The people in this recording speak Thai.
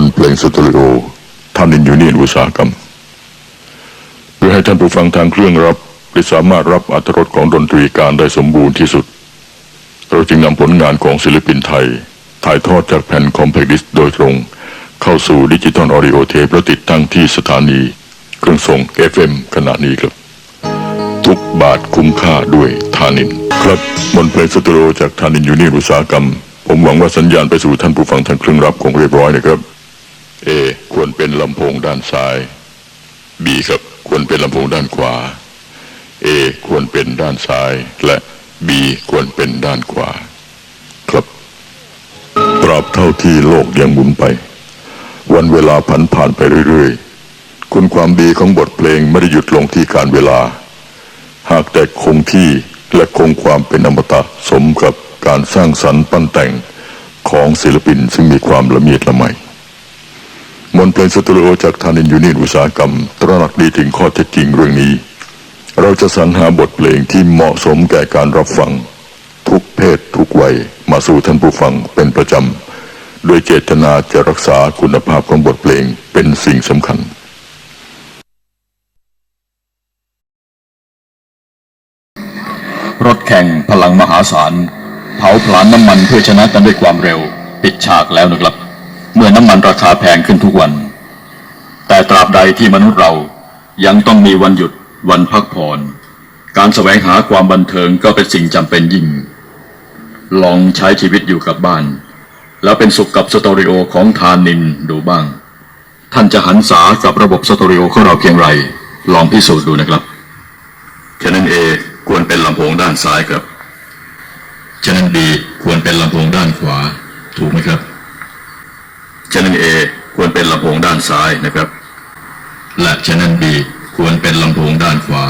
นเพลงสตูดิโอท่านอินยูเนียนอุตสาหกรรมเพื่อให้ท่านผู้ฟังทางเครื่องรับได้สามารถรับอรรรสของดนตรีการได้สมบูรณ์ที่สุด เราจึงนำผลงานของศิลปินไทย ถ่ายทอดจากแผ่นคอมเพล็กซ์โดยตรง เข้าสู่ดิจิตอลออดิโอเทปและติดตั้งที่สถานี เครื่องส่ง FM ขณะนี้ครับ ทุกบาทคุ้มค่าด้วยทานิน ครับมนเพลงสตูดิโอจากทานินยูเนียนอุตสาหกรรม ผมหวังว่าสัญญาณไปสู่ท่านผู้ฟังทางเครื่องรับคงเรียบร้อยนะครับ A ควรเป็นลำโพงด้านซ้าย B ครับควรเป็นลำโพงด้านขวา A ควรเป็นด้านซ้าย และ B ควรเป็นด้านขวา ครับตราบเท่าที่โลกยังหมุนไป วันเวลาผันผ่านไปเรื่อยๆ คุณความดีของบทเพลงไม่ได้หยุดลงที่การเวลา หากแต่คงที่และคงความเป็นอมตะสมกับการสร้างสรรค์ปั้นแต่งของศิลปินซึ่งมีความละเมียดละไม มนเพลงสตูดิโอจากทานินยูเนียนอุตสาหกรรม ตระหนักดีถึงข้อเท็จจริงเรื่องนี้ เราจะสรรหาบทเพลงที่เหมาะสมแก่การรับฟัง ทุกเพศทุกวัยมาสู่ท่านผู้ฟังเป็นประจำ โดยเจตนาจะรักษาคุณภาพของบทเพลงเป็นสิ่งสำคัญ รถแข่งพลังมหาศาล เผาผลาญน้ำมันเพื่อชนะกันด้วยความเร็ว ปิดฉากแล้วนะครับ เมื่อน้ำมันราคาแพงขึ้นทุกวัน แต่ตราบใดที่มนุษย์เรายังต้องมีวันหยุดวันพักผ่อน การแสวงหาความบันเทิงก็เป็นสิ่งจำเป็นยิ่ง ลองใช้ชีวิตอยู่กับบ้าน แล้วเป็นสุขกับสตอริโอของทานินดูบ้าง ท่านจะหันษากับระบบสตอริโอของเราเพียงไร ลองพิสูจน์ดูนะครับ Channel A ควรเป็นลำโพงด้านซ้ายครับ Channel B ควรเป็นลำโพงด้านขวา ถูกไหมครับ Channel A ควรเป็นลำโพงด้านซ้ายนะครับ และ Channel B ควรเป็นลำโพงด้านขวา